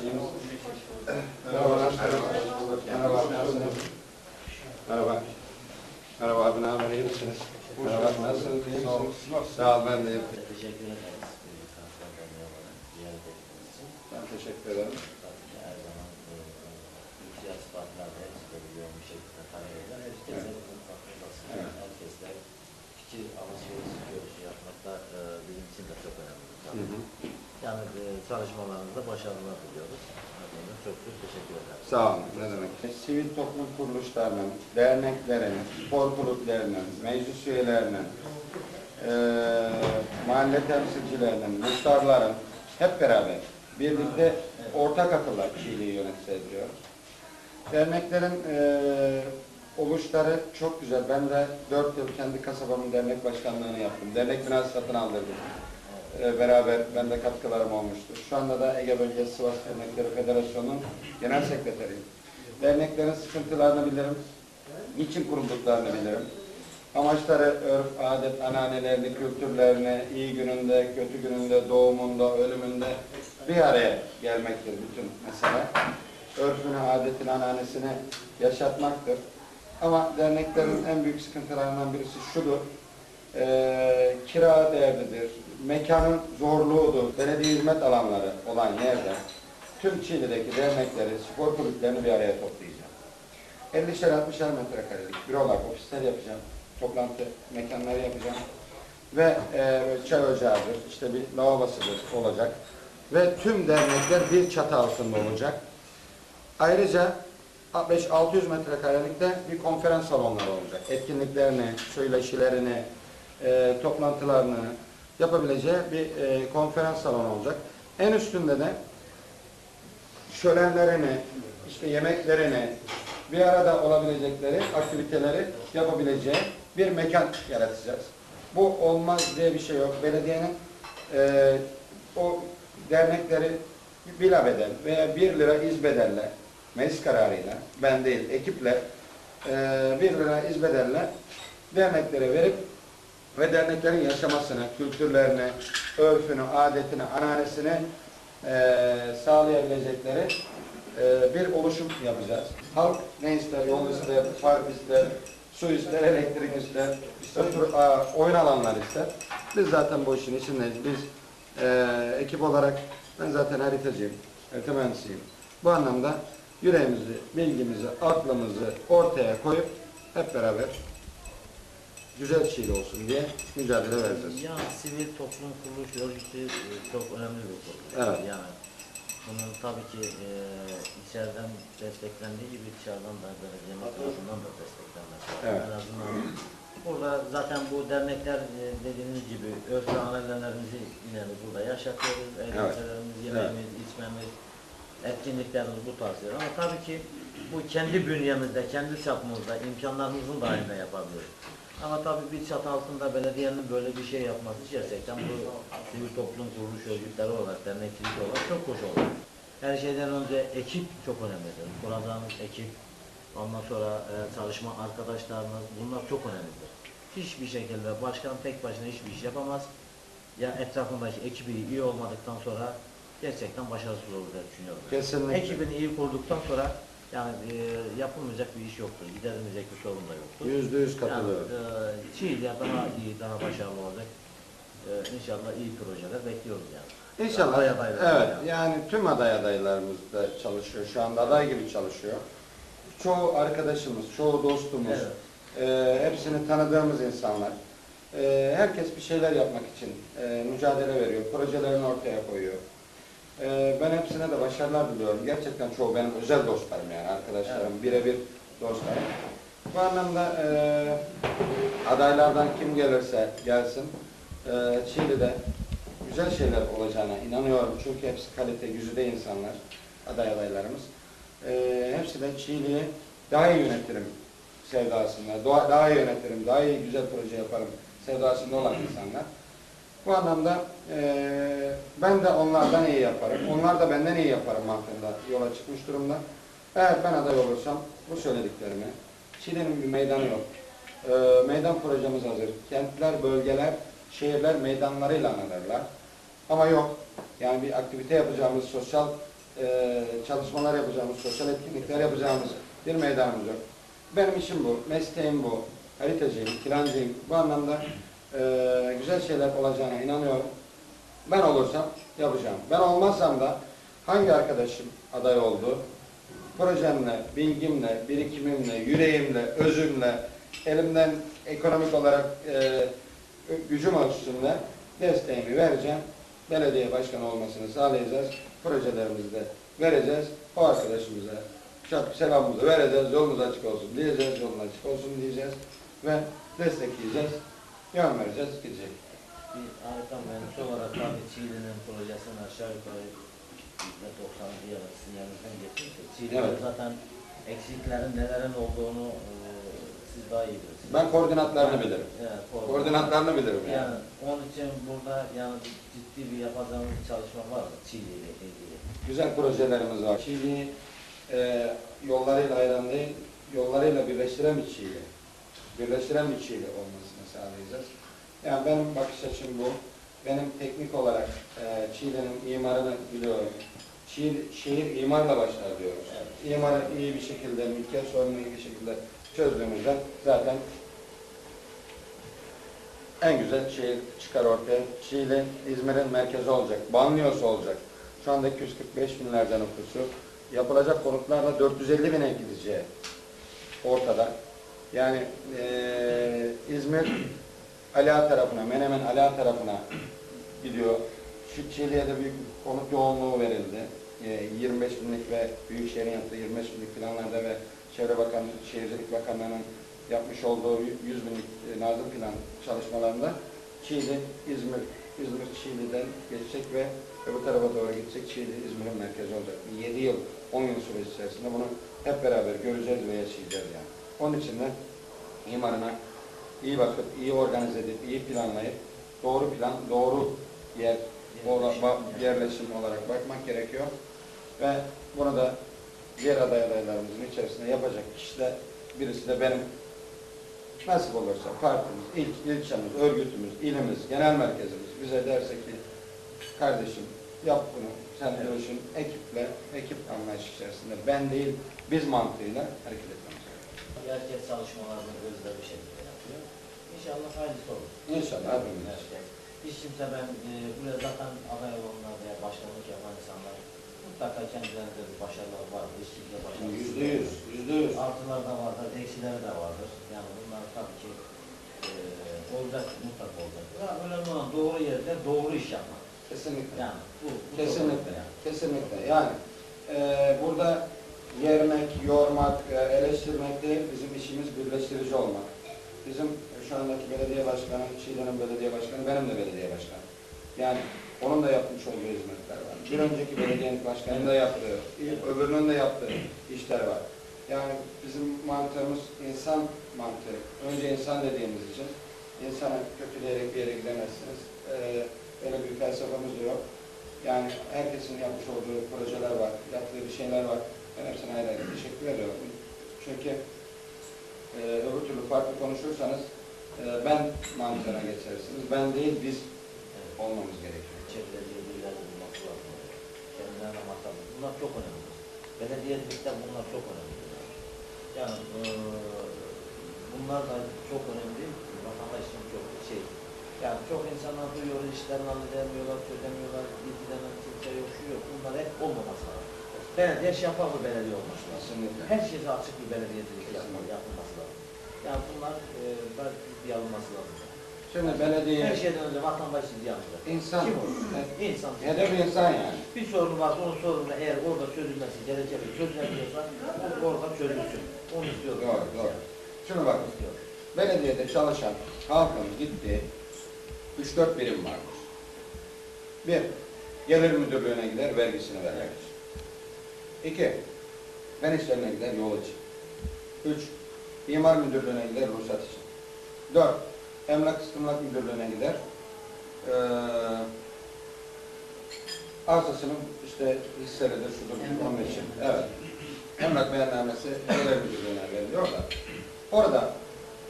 Merhabalar. Merhaba. Nasılsınız? Merhaba. Merhaba abi ne haber? İyi misiniz? Merhaba. Nasılsınız? İyi misiniz? Sağ ol ben de iyiyim. Teşekkür ederiz. Ben teşekkür ederim. Tabii ki her zaman e, büyük siyasi partiler de hepsi de bir yoğun bir şekilde talep eder. Herkese Evet. bunun farkındasın. Evet. Herkesle fikir alışverişi, görüşü yapmakta e, bizim için de çok önemli. Hı Tabii. hı. Yani e, çalışmalarınızda başarılar diliyoruz. Efendim, Çok çok teşekkür ederim. Sağ olun. Ne demek? Sivil toplum kuruluşlarının, derneklerin, spor kulüplerinin, meclis üyelerinin, eee mahalle temsilcilerinin, muhtarların hep beraber birlikte ortak akılla Çiğli'yi yönetilebiliyoruz. Derneklerin eee oluşları çok güzel. Ben de dört yıl kendi kasabamın dernek başkanlığını yaptım. Dernek binası satın aldırdım. Eee, beraber ben de katkılarım olmuştur. Şu anda da Ege Bölgesi Sivas Dernekleri Federasyonu'nun genel sekreteriyim. Derneklerin sıkıntılarını bilirim. Niçin kurulduklarını bilirim. Amaçları örf, adet, ananelerini, kültürlerini iyi gününde, kötü gününde, doğumunda, ölümünde bir araya gelmektir bütün mesele. Örfünü, adetini, ananesini yaşatmaktır. Ama derneklerin en büyük sıkıntılarından birisi şudur. Eee kira değerlidir. Mekanın zorluğudur. Belediye hizmet alanları olan yerde tüm Çiğli'deki dernekleri, spor kulüplerini bir araya toplayacağım. 50'şer 60'er metrekarelik bürolar, ofisler yapacağım. Toplantı mekanları yapacağım. Ve e, çay ocağıdır, işte bir lavabasıdır olacak. Ve tüm dernekler bir çatı altında olacak. Ayrıca 5-600 metrekarelikte bir konferans salonları olacak. Etkinliklerini, söyleşilerini, e, toplantılarını yapabileceği bir e, konferans salonu olacak. En üstünde de şölenlerini, işte yemeklerini, bir arada olabilecekleri aktiviteleri yapabileceği bir mekan yaratacağız. Bu olmaz diye bir şey yok. Belediyenin e, o dernekleri bila bedel veya 1 lira izbedelle, meclis kararıyla, ben değil, ekiple e, 1 lira izbedelle derneklere verip ve derneklerin yaşamasını, kültürlerini, örfünü, adetini, ananesini e, sağlayabilecekleri e, bir oluşum yapacağız. Halk ne ister? Yol ister, park ister, su ister, elektrik ister, otur, a, oyun alanları ister. Biz zaten bu işin içindeyiz. Biz e, ekip olarak, ben zaten haritacıyım, harita mühendisiyim. Bu anlamda yüreğimizi, bilgimizi, aklımızı ortaya koyup hep beraber güzel Çiğli olsun diye mücadele vereceğiz. Ya sivil toplum kuruluş örgütü e, çok önemli bir konu. Evet. Yani bunun tabii ki e, içeriden desteklendiği gibi dışarıdan da belediyenin tarafından da desteklenmesi lazım. Evet. En azından burada zaten bu dernekler e, dediğiniz gibi örf ve ananelerimizi yine de burada yaşatıyoruz. Eğlencelerimiz, yemeğimiz, içmemiz, etkinliklerimiz bu tarz şeyler. Ama tabii ki bu kendi bünyemizde, kendi çapımızda, imkanlarımızın dahilinde yapabiliyoruz. Ama tabii bir çatı altında belediyenin böyle bir şey yapması gerçekten bu sivil toplum kuruluş örgütleri olarak, dernekçilik olarak çok hoş olur. Her şeyden önce ekip çok önemlidir. Kuracağımız ekip, ondan sonra e, çalışma arkadaşlarımız bunlar çok önemlidir. Hiçbir şekilde başkan tek başına hiçbir iş yapamaz. Ya etrafındaki ekibi iyi olmadıktan sonra gerçekten başarısız olur diye düşünüyorum. Kesinlikle. Ekibini iyi kurduktan sonra yani e, yapılmayacak bir iş yoktur. Giderilmeyecek bir sorun da yoktur. Yüzde yüz katılıyorum. Yani, e, Çiğli'ye daha iyi, daha başarılı olacak. E, inşallah iyi projeler bekliyoruz yani. İnşallah. Aday evet. yani. Yani tüm aday adaylarımız da çalışıyor. Şu anda aday gibi çalışıyor. Çoğu arkadaşımız, çoğu dostumuz, Evet. e, hepsini tanıdığımız insanlar. E, herkes bir şeyler yapmak için e, mücadele veriyor. Projelerini ortaya koyuyor. E, ben hepsine de başarılar diliyorum. Gerçekten çoğu benim özel dostlarım yani arkadaşlarım. Birebir dostlarım. Bu anlamda e, adaylardan kim gelirse gelsin e, Çiğli'de güzel şeyler olacağına inanıyorum. Çünkü hepsi kalite, yüzüde insanlar, aday adaylarımız. E, hepsi de Çiğli'yi daha iyi yönetirim sevdasında, daha iyi yönetirim, daha iyi güzel proje yaparım sevdasında olan insanlar. Bu anlamda e, ben de onlardan iyi yaparım, onlar da benden iyi yaparım mantığında yola çıkmış durumda. Eğer ben aday olursam bu söylediklerimi, Çiğli'nin bir meydanı yok. E, meydan projemiz hazır. Kentler, bölgeler, şehirler meydanlarıyla anılırlar. Ama yok. Yani bir aktivite yapacağımız, sosyal e, çalışmalar yapacağımız, sosyal etkinlikler yapacağımız bir meydanımız yok. Benim işim bu, mesleğim bu. Haritacıyım, plancıyım. Bu anlamda e, güzel şeyler olacağına inanıyorum. Ben olursam yapacağım. Ben olmazsam da hangi arkadaşım aday oldu? Projemle, bilgimle, birikimimle, yüreğimle, özümle, elimden ekonomik olarak e, gücüm ölçüsünde desteğimi vereceğim. Belediye başkanı olmasını sağlayacağız. Projelerimizi de vereceğiz. O arkadaşımıza çok selamımızı vereceğiz. Yolumuz açık olsun diyeceğiz. Yolun açık olsun diyeceğiz. Ve destekleyeceğiz. Yön vereceğiz. Gidecek. Bir harika mühendis olarak tabii Çiğli'nin projesini aşağı yukarı %90 diye sizin yanınızdan geçmiştir. Çiğli'de Evet. zaten eksiklerin nelerin olduğunu e, siz daha iyi bilirsiniz. Ben koordinatlarını bilirim. Evet, koordinat- Koordinatlarını bilirim yani. Yani onun için burada yani ciddi bir yapacağımız bir çalışma var mı Çiğli ile ilgili? Güzel projelerimiz var. Çiğli'yi e, yollarıyla ayıran değil, yollarıyla birleştiren bir Çiğli. Birleştiren bir Çiğli olmasını sağlayacağız. Yani benim bakış açım bu. Benim teknik olarak e, Çiğli'nin imarını biliyorum. Çiğli, şehir imarla başlar diyoruz. İmarı iyi bir şekilde, mülkiyet sorununu iyi bir şekilde çözdüğümüzde zaten en güzel şehir çıkar ortaya. Çiğli, İzmir'in merkezi olacak. Banliyösü olacak. Şu anda 245 binlerden nüfusu. Yapılacak konutlarla 450 bine gideceği ortada. Yani eee İzmir Ala tarafına, Menemen Ala tarafına gidiyor. Şu Çiğli'ye de büyük konut yoğunluğu verildi. Eee, 25 binlik ve Büyükşehir'in yaptığı 25 binlik planlarda ve Çevre Bakanlığı, Şehircilik Bakanlığı'nın yapmış olduğu 100 binlik e, nazım plan çalışmalarında Çiğli, İzmir, İzmir Çiğli'den geçecek ve öbür tarafa doğru gidecek. Çiğli, İzmir'in merkezi olacak. 7 yıl, 10 yıl süresi içerisinde bunu hep beraber göreceğiz ve yaşayacağız yani. Onun için de imarına iyi bakıp, iyi organize edip, iyi planlayıp, doğru plan, doğru yer, ola- ba- yerleşim olarak bakmak gerekiyor. Ve bunu da diğer aday adaylarımızın içerisinde yapacak kişi de birisi de benim nasip olursa partimiz, il, ilçemiz, örgütümüz, ilimiz, genel merkezimiz bize derse ki kardeşim yap bunu, sen de işin ekiple, ekip anlayış içerisinde ben değil, biz mantığıyla hareket etmemiz. Herkes çalışmalarını özde bir şekilde yapıyor. İnşallah hayırlısı olur. İnşallah hepimiz. Herkes. Hiç kimse ben e, buraya zaten aday olanlar veya başkanlık yapan insanlar mutlaka kendilerinde bir başarılar var. İşçilikle başarılı. Yüzde yüz, yüzde yüz. Artıları da vardır, eksileri de vardır. Yani bunlar tabii ki e, olacak, mutlaka olacak. Ya önemli olan doğru yerde doğru iş yapmak. Kesinlikle. Yani bu, bu Kesinlikle, yani. kesinlikle. Yani eee, burada yermek, yormak, e, eleştirmek değil, bizim işimiz birleştirici olmak. Bizim şu andaki belediye başkanı, Çiğli'nin belediye başkanı, benim de belediye başkanım. Yani onun da yapmış olduğu hizmetler var. Bir önceki belediye başkanının da yaptığı, öbürünün de yaptığı işler var. Yani bizim mantığımız insan mantığı. Önce insan dediğimiz için insanı kötüleyerek bir yere gidemezsiniz. Eee öyle bir felsefemiz de yok. Yani herkesin yapmış olduğu projeler var, yaptığı bir şeyler var. Ben hepsine ayrı teşekkür ediyorum. Çünkü e, öbür türlü farklı konuşursanız e, ben mantığına geçersiniz. Ben değil biz olmamız gerekiyor. Çevreci birileri bulması lazım. Kendilerine mahtab. Bunlar çok önemli. Belediyecilikte bunlar çok önemli. Yani eee, bunlar da çok önemli. Vatandaş için çok şey. Yani çok insanlar duyuyor, işlerini halledemiyorlar, çözemiyorlar, ilgilenen kimse yok, şu yok. Bunlar hep olmaması lazım. Belediye şeffaf bir belediye olması lazım. Kesinlikle. Her şeyde açık bir belediyecilik yapılması lazım. Yani bunlar eee belki ciddiye alınması lazım. Şimdi Her belediye şeyden önce vatandaş ciddiye alacak. insan, Kim he- İnsan. hedef insan yani. Bir sorun varsa onun sorunu eğer orada çözülmesi gerekir, çözülebiliyorsa o orada çözülsün. Onu istiyorum. Doğru, doğru. Şimdi bakın, İstiyorum. belediyede çalışan halkın gittiği 3-4 birim vardır. Bir, gelir müdürlüğüne gider vergisini vermek için. İki, fen işlerine gider yol için. Üç, imar müdürlüğüne gider ruhsat için. Dört, emlak istimlak müdürlüğüne gider. Ee, arsasının işte hisselidir, şudur, onun için. Evet. Emlak beyannamesi gelir müdürlüğüne veriliyor da. Orada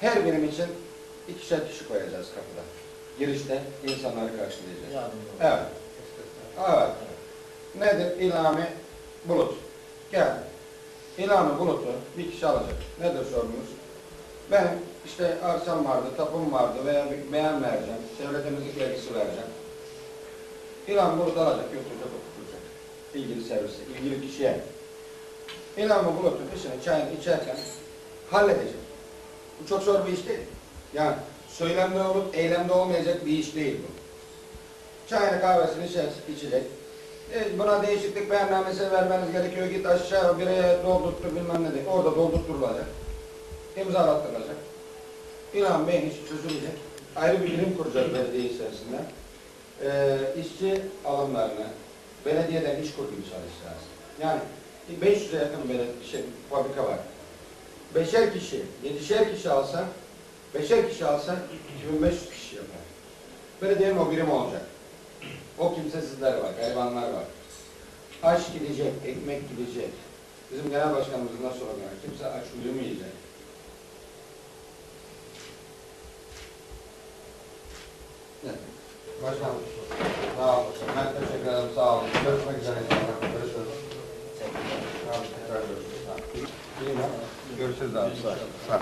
her birim için ikişer kişi koyacağız kapıda. Girişte insanları karşılayacağız. Evet. Evet. Nedir? İlhami Bulut. Geldi. İlanı Bulut'u bir kişi alacak. Nedir sorunuz? Benim işte arsam vardı, tapum vardı veya bir beyan vereceğim, çevre temizlik vergisi vereceğim. İlan Bulut alacak, götürecek, okutacak. İlgili servise, ilgili kişiye. İlan bu Bulut'un dışını çayını içerken halledecek. Bu çok zor bir iş değil. Yani söylemde olup eylemde olmayacak bir iş değil bu. Çayını kahvesini içecek. Buna değişiklik beyannamesi vermeniz gerekiyor. Git aşağı bireye doldurttur bilmem ne de. Orada doldurtturulacak. İmzalattırılacak. İlhan Bey'in işi çözülecek. Ayrı bir birim kuracak belediye içerisinde. E, işçi alımlarını belediyeden iş kurduğu çalışacağız. Yani 500'e yakın belediye, şey, fabrika var. Beşer kişi, yedişer kişi alsa, beşer kişi alsa 2500 kişi yapar. Belediyenin o birim olacak. O kimsesizler var, garibanlar var. Aç gidecek, ekmek gidecek. Bizim genel başkanımızın nasıl olarak kimse aç uyumayacak. Evet. Başkanım. Sağ olun. Ben teşekkür ederim. Sağ olun. Görüşmek üzere. Görüşürüz. Tamam, tekrar görüşürüz. Görüşürüz abi. Sağ ol.